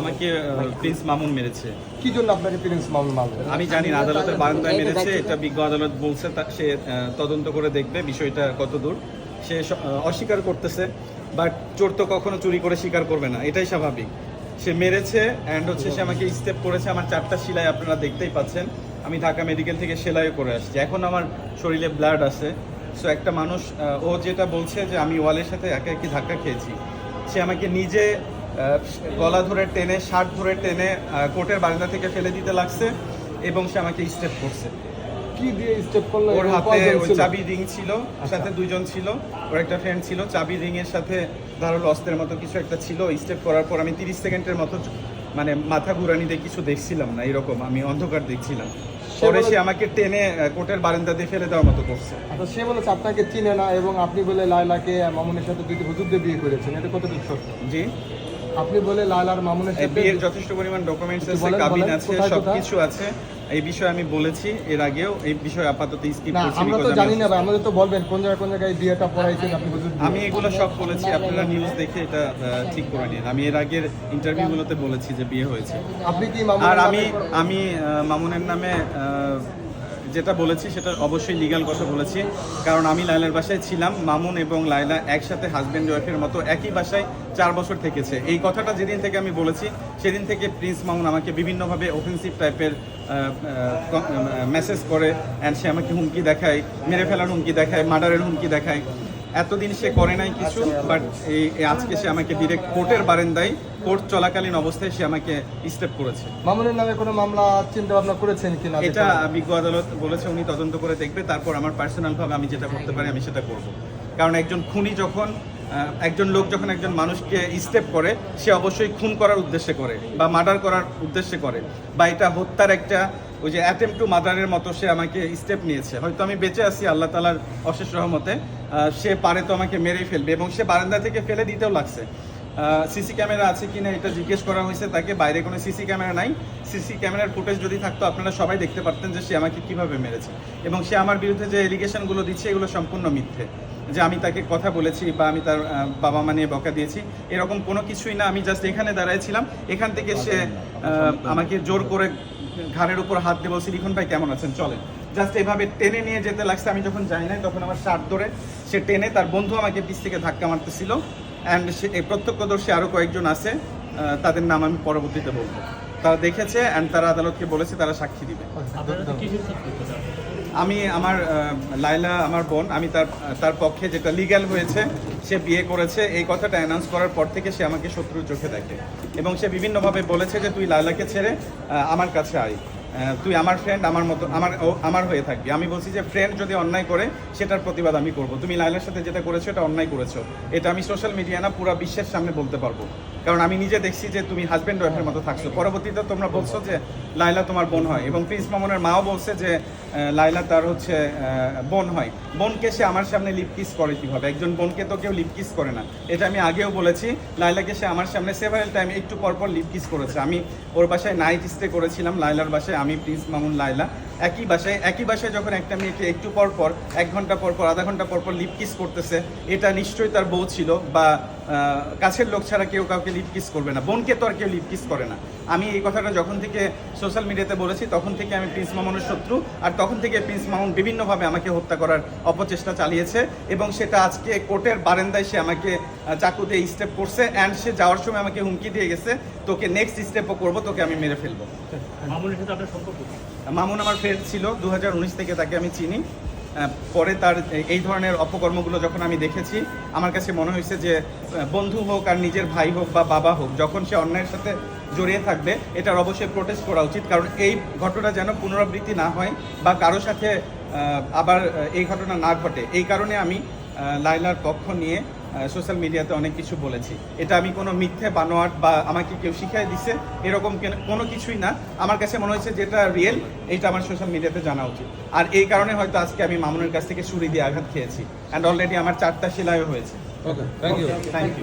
আমাকে প্রিন্স মামুন মেরেছে। কি জন্য আপনাকে প্রিন্স মামুন মারলেন আমি জানি না আদালতের বারান্দায় মেরেছে এটা বিজ্ঞ আদালত বলছে সে তদন্ত করে দেখবে বিষয়টা কত দূর। সে অস্বীকার করতেছে বাট চোর তো কখনো চুরি করে স্বীকার করবে না এটাই স্বাভাবিক। সে মেরেছে অ্যান্ড হচ্ছে সে আমাকে স্টেপ করেছে আমার চারটা সেলাই আপনারা দেখতেই পাচ্ছেন। আমি ঢাকা মেডিকেল থেকে সেলাইও করে আসছি। এখন আমার শরীরে ব্লাড আছে। সো একটা মানুষ ও যেটা বলছে যে আমি ওয়ালের সাথে একে একই ধাক্কা খেয়েছি সে আমাকে নিজে গলা ধরে টেনে শার্ট ধরে টেনে আহ, কোর্টের বারান্দা থেকে ফেলে দিতে লাগছে এবং সে আমাকে স্টেপ করছে। কি দিয়ে স্টেপ করলেন ওর হাতে ওই চাবি রিং ছিল সাথে দুইজন ছিল ওর একটা ফ্রেন্ড ছিল। চাবি রিং এর সাথে ধারালো অস্ত্রের মতো কিছু একটা ছিল স্টেপ করার পর আমি তিরিশ সেকেন্ডের মতো মানে মাথা ঘুরানি দিয়ে কিছু দেখছিলাম না এরকম আমি অন্ধকার দেখছিলাম। পরে সে আমাকে টেনে কোর্টের বারান্দা দিয়ে ফেলে দেওয়ার মতো করছে। আচ্ছা সে বলেছে আপনাকে চিনে না এবং আপনি বলে লায়লাকে মামুনের সাথে দুটি হুজুর দিয়ে বিয়ে করেছেন। এটা কতটুকু সত্য? জি। আপনি বলে লায়লার মামুনের এই সাথে বিয়ের যথেষ্ট পরিমাণ ডকুমেন্টস আছে কাবিন আছে কোথায়, সব কোথায়? কিছু আছে। এই বিষয়ে আমি বলেছি এর আগেও এই বিষয়ে আপাতত স্কিপ করছি আমরা তো জানি না ভাই আমাদের তো বলবেন কোন জায়গায় কোন জায়গায় বিয়েটা পড়াইছেন আপনি আমি এগুলো সব বলেছি আপনারা নিউজ দেখে এটা ঠিক করে নিন। আমি এর আগের ইন্টারভিউগুলোতে বলেছি যে বিয়ে হয়েছে। আপনি কি মামুন আর আমি আমি মামুনের নামে যেটা বলেছি, সেটা অবশ্যই লিগাল কথা বলেছি। কারণ আমি লাইলার বাসায় ছিলাম, মামুন এবং লাইলা একসাথে হাজব্যান্ড ওয়াইফের মতো একই বাসায় চার বছর থেকেছে। এই কথাটা যেদিন থেকে আমি বলেছি, সেদিন থেকে প্রিন্স মামুন আমাকে বিভিন্নভাবে অফেন্সিভ টাইপের মেসেজ করে অ্যান্ড সে আমাকে হুমকি দেখায়, মেরে ফেলার হুমকি দেখায় মার্ডারের হুমকি দেখায়। এতদিন সে করে নাই কিছু বাট এই আজকে সে আমাকে ডিরেক্ট কোর্টের বারেন্দায় কোর্ট চলাকালীন অবস্থায় সে আমাকে স্টেপ করেছে। মামুনের নামে কোনো মামলা চিন্তা ভাবনা করেছেন কিনা? এটা বিজ্ঞ আদালত বলেছে উনি তদন্ত করে দেখবে তারপর আমার পার্সোনাল ভাবে আমি যেটা করতে পারি আমি সেটা করব। কারণ একজন খুনি যখন একজন লোক যখন একজন মানুষকে স্টেপ করে সে অবশ্যই খুন করার উদ্দেশ্যে করে বা মার্ডার করার উদ্দেশ্যে করে বা এটা হত্যার একটা ওই যে অ্যাটেম্প টু মাদারের মতো সে আমাকে স্টেপ নিয়েছে। হয়তো আমি বেঁচে আছি, আল্লাহ তালার অশেষ রহমতে। সে পারে তো আমাকে মেরেই ফেলবে এবং সে বারান্দা থেকে ফেলে দিতেও লাগছে। সিসি ক্যামেরা আছে কিনা এটা জিজ্ঞেস করা হয়েছে তাকে বাইরে কোনো সিসি ক্যামেরা নাই। সিসি ক্যামেরার ফুটেজ যদি থাকতো আপনারা সবাই দেখতে পারতেন যে সে আমাকে কীভাবে মেরেছে। এবং সে আমার বিরুদ্ধে যে এলিগেশনগুলো দিচ্ছে এগুলো সম্পূর্ণ মিথ্যে। যে আমি তাকে কথা বলেছি বা আমি তার বাবা মা নিয়ে বকা দিয়েছি এরকম কোনো কিছুই না। আমি জাস্ট এখানে দাঁড়াইছিলাম এখান থেকে সে আমাকে জোর করে ঘাড়ের উপর হাত দিয়ে বলছি লিখন ভাই কেমন আছেন? চলেন। জাস্ট এভাবে টেনে নিয়ে যেতে লাগছে। আমি যখন যাই নাই তখন আমার শার্ট ধরে সে টেনে তার বন্ধু আমাকে পিছ থেকে ধাক্কা মারতেছিল। অ্যান্ড প্রত্যক্ষদর্শী আরও কয়েকজন আছে তাদের নাম আমি পরবর্তীতে বলব। তারা দেখেছে অ্যান্ড তারা আদালতকে বলেছে, তারা সাক্ষী দিবে। আমি আমার লাইলা আমার বোন, আমি তার তার পক্ষে যেটা লিগ্যাল হয়েছে, সে বিয়ে করেছে। এই কথাটা অ্যানাউন্স করার পর থেকে সে আমাকে শত্রুর চোখে দেখে। এবং সে বিভিন্নভাবে বলেছে যে, তুই লাইলাকে ছেড়ে আমার কাছে আয়। তুই আমার ফ্রেন্ড আমার মতো, আমার আমার হয়ে থাকবি। আমি বলছি যে ফ্রেন্ড যদি অন্যায় করে, সেটার প্রতিবাদ আমি করব। তুমি লাইলার সাথে যেটা করেছ, এটা অন্যায় করেছ। এটা আমি সোশ্যাল মিডিয়া না, পুরো বিশ্বের সামনে বলতে পারব। কারণ আমি নিজে দেখছি যে, তুমি হাজব্যান্ড ওয়াইফের মতো থাকছো। পরবর্তীতে তোমরা বলছো যে লাইলা তোমার বোন হয়। এবং প্রিন্স মামুনের মাও বলছে যে লাইলা তার হচ্ছে বোন হয়। বোনকে সে আমার সামনে লিপ কিস করে কীভাবে? একজন বোনকে তো কেউ লিপ কিস করে না। এটা আমি আগেও বলেছি। লাইলাকে সে আমার সামনে সেভারেল টাইম একটু পরপর লিপ কিস করেছে। আমি ওর বাসায় নাইট স্টে করেছিলাম লাইলার বাসায়। আমি প্রিন্স মামুন লাইলা একই বাসায় একই বাসায় যখন একটা মেয়েকে একটু পর পর, এক ঘণ্টা পর পর, আধা ঘণ্টা পর পর লিপকিস করতেছে, এটা নিশ্চয়ই তার বউ ছিল বা কাছের লোক ছাড়া কেউ কাউকে লিপ কিস করবে না। বোনকে তো আর কেউ লিপ কিস করে না। আমি এই কথাটা যখন থেকে সোশ্যাল মিডিয়াতে বলেছি তখন থেকে আমি প্রিন্স মামুনের শত্রু আর তখন থেকে প্রিন্স মামুন বিভিন্নভাবে আমাকে হত্যা করার অপচেষ্টা চালিয়েছে এবং সেটা আজকে কোর্টের বারান্দায় সে আমাকে চাকু দিয়ে স্টেপ করছে অ্যান্ড সে যাওয়ার সময় আমাকে হুমকি দিয়ে গেছে তোকে নেক্সট স্টেপও করব তোকে আমি মেরে ফেলব। মামুনের সাথে আপনার সম্পর্ক? মামুন আমার ফ্রেন্ড ছিল দু হাজার উনিশ থেকে তাকে আমি চিনি। পরে তার এই- ধরনের অপকর্মগুলো যখন আমি দেখেছি, আমার কাছে মনে হয়েছে যে বন্ধু হোক আর নিজের ভাই হোক বা বাবা হোক, যখন সে অন্যায়ের সাথে জড়িয়ে থাকবে, এটার অবশ্যই প্রোটেস্ট করা উচিত। কারণ এই ঘটনা যেন পুনরাবৃত্তি না হয় বা কারও সাথে আবার এই ঘটনা না ঘটে। এই কারণে আমি লাইলার পক্ষ নিয়ে সোশ্যাল মিডিয়াতে অনেক কিছু বলেছি। এটা আমি কোনো মিথ্যে বানোয়াট বা আমাকে কেউ শিখিয়ে দিছে এরকম কেন- কোনো কিছুই না। আমার কাছে মনে হয়েছে যেটা রিয়েল এটা আমার সোশ্যাল মিডিয়াতে জানা উচিত। আর এই কারণে হয়তো আজকে আমি মামুনের কাছ থেকে ছুরি দিয়ে আঘাত খেয়েছি। অ্যান্ড অলরেডি আমার চারটা সেলাইও হয়েছে। Okay thank you thank you